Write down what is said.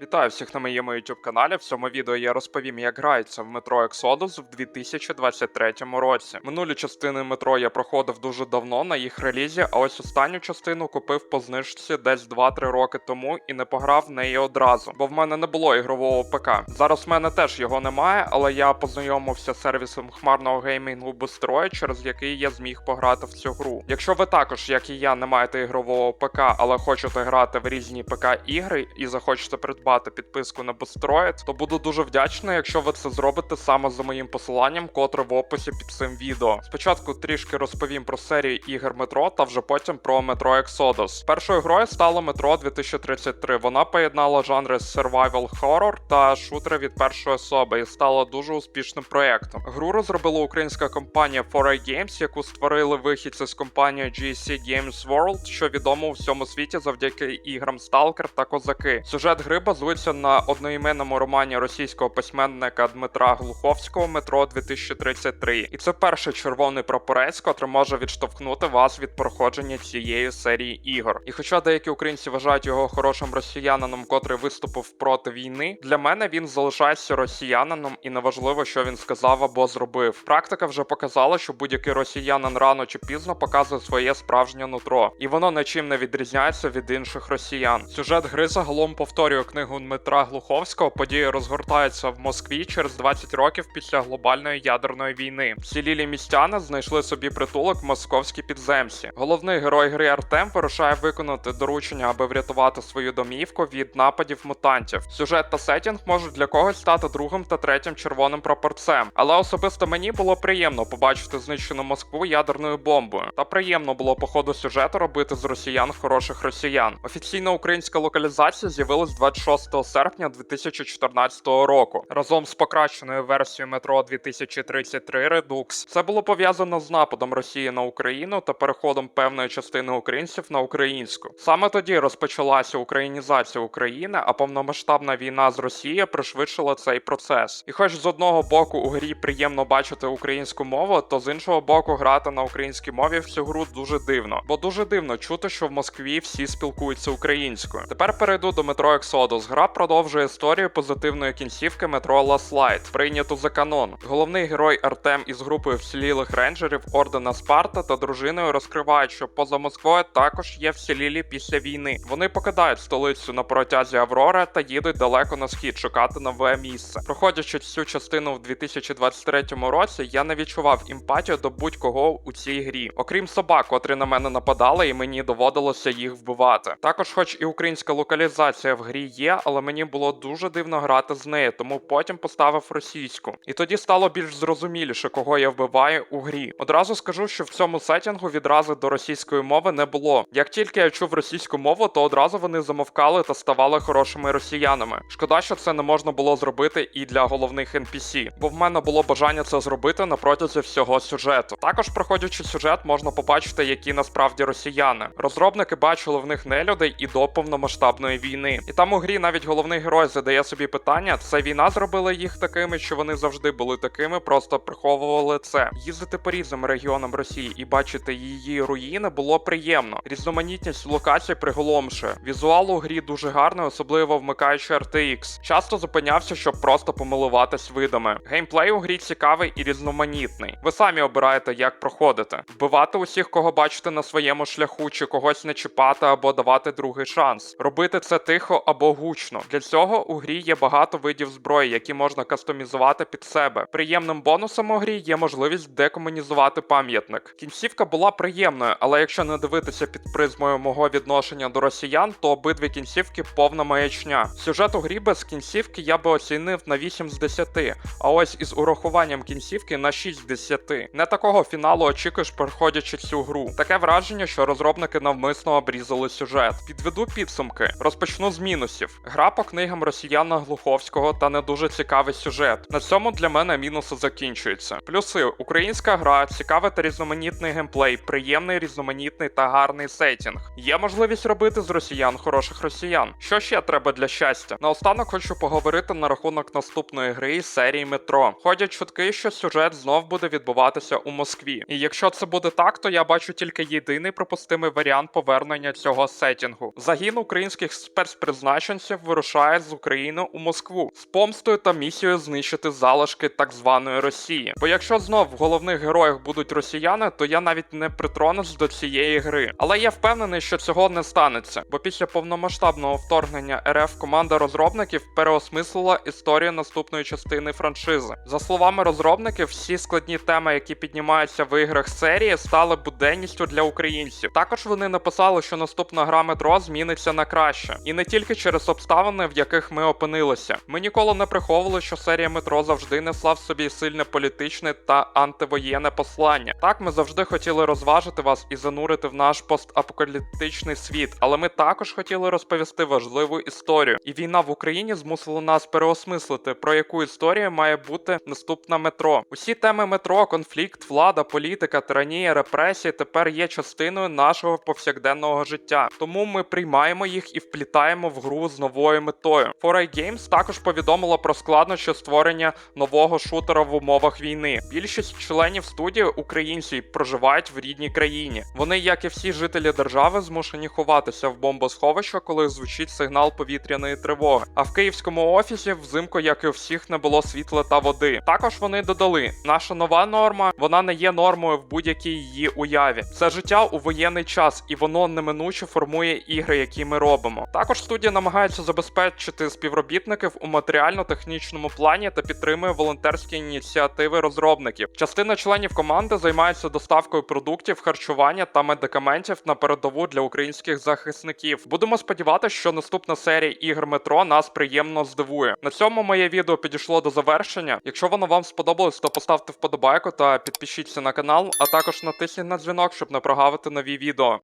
Вітаю всіх на моєму YouTube каналі. В цьому відео я розповім, як грається в метро Exodus в 2023 році. Минулі частини метро я проходив дуже давно на їх релізі, а ось останню частину купив по знижці десь 2-3 роки тому і не пограв в неї одразу, бо в мене не було ігрового ПК. Зараз в мене теж його немає, але я познайомився з сервісом хмарного геймінгу Boosteroid, через який я зміг пограти в цю гру. Якщо ви також, як і я, не маєте ігрового ПК, але хочете грати в різні ПК ігри і захочете придбати підписку на Boosteroid, то буду дуже вдячний, якщо ви це зробите саме за моїм посиланням, котре в описі під цим відео. Спочатку трішки розповім про серію ігор метро, та вже потім про метро Exodus. Першою грою стало метро 2033. Вона поєднала жанри survival horror та шутери від першої особи і стала дуже успішним проєктом. Гру розробила українська компанія 4A Games, яку створили вихідці з компанією GSC Games World, що відомо у всьому світі завдяки іграм Stalker та Козаки. Сюжет гри базується на одноіменному романі російського письменника Дмитра Глуховського Метро 2033. І це перший червоний прапорець, котрий може відштовхнути вас від проходження цієї серії ігор. І хоча деякі українці вважають його хорошим росіянином, котрий виступив проти війни, для мене він залишається росіянином і неважливо, що він сказав або зробив. Практика вже показала, що будь-який росіянин рано чи пізно показує своє справжнє нутро, і воно нічим не відрізняється від інших росіян. Сюжет гри загалом повторює книгу Дмитра Глуховського. Події розгортаються в Москві через 20 років після глобальної ядерної війни. Вцілілі містяни знайшли собі притулок в московській підземці. Головний герой гри Артем вирушає виконати доручення, аби врятувати свою домівку від нападів мутантів. Сюжет та сетінг можуть для когось стати другим та третім червоним прапорцем. Але особисто мені було приємно побачити знищену Москву ядерною бомбою. Та приємно було по ходу сюжету робити з росіян хороших росіян. Офіційна українська локалізація з'явилась 26 серпня 2014 року разом з покращеною версією метро 2033 Redux. Це було пов'язано з нападом Росії на Україну та переходом певної частини українців на українську. Саме тоді розпочалася українізація України, а повномасштабна війна з Росією пришвидшила цей процес. І хоч з одного боку у грі приємно бачити українську мову, то з іншого боку грати на українській мові в цю гру дуже дивно, бо дуже дивно чути, що в Москві всі спілкуються українською. Тепер перейду до метро Exodus. Гра продовжує історію позитивної кінцівки метро Last Light, прийняту за канон. Головний герой Артем із групою вцілілих рейнджерів Ордена Спарта та дружиною розкривають, що поза Москвою також є вцілілі після війни. Вони покидають столицю на протязі Аврори та їдуть далеко на схід шукати нове місце. Проходячи цю частину в 2023 році, я не відчував емпатію до будь-кого у цій грі, окрім собак, котрі на мене нападали, і мені доводилося їх вбивати. Також, хоч і українська локалізація в грі є, але мені було дуже дивно грати з нею, тому потім поставив російську. І тоді стало більш зрозуміліше, кого я вбиваю у грі. Одразу скажу, що в цьому сетінгу відразу до російської мови не було. Як тільки я чув російську мову, то одразу вони замовкали та ставали хорошими росіянами. Шкода, що це не можна було зробити і для головних NPC, бо в мене було бажання це зробити на протязі всього сюжету. Також, проходячи сюжет, можна побачити, які насправді росіяни. Розробники бачили в них нелюдей і до повномасштабної війни. І там у грі навіть головний герой задає собі питання: це війна зробила їх такими, чи вони завжди були такими, просто приховували це. Їздити по різним регіонам Росії і бачити її руїни було приємно. Різноманітність локацій приголомшує. Візуал у грі дуже гарний, особливо вмикаючи RTX. Часто зупинявся, щоб просто помилуватись видами. Геймплей у грі цікавий і різноманітний. Ви самі обираєте, як проходити. Вбивати усіх, кого бачите на своєму шляху, чи когось не чіпати або давати другий шанс. Робити це тихо або гучно. Для цього у грі є багато видів зброї, які можна кастомізувати під себе. Приємним бонусом у грі є можливість декомунізувати пам'ятник. Кінцівка була приємною, але якщо не дивитися під призмою мого відношення до росіян, то обидві кінцівки повна маячня. Сюжет у грі без кінцівки я би оцінив на 8 з 10, а ось із урахуванням кінцівки на 6 з 10. Не такого фіналу очікуєш, проходячи цю гру. Таке враження, що розробники навмисно обрізали сюжет. Підведу підсумки. Розпочну з мінусів. Гра по книгам росіяна Глуховського та не дуже цікавий сюжет. На цьому для мене мінуси закінчуються. Плюси: українська гра, цікавий та різноманітний геймплей, приємний, різноманітний та гарний сетінг. Є можливість робити з росіян хороших росіян. Що ще треба для щастя? Наостанок хочу поговорити на рахунок наступної гри із серії Метро. Ходять чутки, що сюжет знов буде відбуватися у Москві. І якщо це буде так, то я бачу тільки єдиний пропустимий варіант повернення цього сетінгу. Загін українських спецпризначенців українців вирушає з України у Москву з помстою та місією знищити залишки так званої Росії. Бо якщо знов в головних героях будуть росіяни, то я навіть не притронусь до цієї гри. Але я впевнений, що цього не станеться, бо після повномасштабного вторгнення РФ команда розробників переосмислила історію наступної частини франшизи. За словами розробників, всі складні теми, які піднімаються в іграх серії, стали буденністю для українців. Також вони написали, що наступна гра метро зміниться на краще, і не тільки через обставини, в яких ми опинилися. Ми ніколи не приховували, що серія метро завжди несла в собі сильне політичне та антивоєнне послання. Так, ми завжди хотіли розважити вас і занурити в наш постапокаліптичний світ, але ми також хотіли розповісти важливу історію. І війна в Україні змусила нас переосмислити, про яку історію має бути наступна метро. Усі теми метро, конфлікт, влада, політика, тиранія, репресії тепер є частиною нашого повсякденного життя. Тому ми приймаємо їх і вплітаємо в гру з новою метою. 4A Games також повідомила про складнощі створення нового шутера в умовах війни. Більшість членів студії українці проживають в рідній країні. Вони, як і всі жителі держави, змушені ховатися в бомбосховища, коли звучить сигнал повітряної тривоги. А в київському офісі взимку, як і у всіх, не було світла та води. Також вони додали: наша нова норма вона не є нормою в будь-якій її уяві. Це життя у воєнний час, і воно неминуче формує ігри, які ми робимо. Також студія намагається забезпечити співробітників у матеріально-технічному плані та підтримує волонтерські ініціативи розробників. Частина членів команди займається доставкою продуктів, харчування та медикаментів на передову для українських захисників. Будемо сподіватися, що наступна серія ігр метро нас приємно здивує. На цьому моє відео підійшло до завершення. Якщо воно вам сподобалось, то поставте вподобайку та підпишіться на канал, а також натисніть на дзвінок, щоб не прогавити нові відео.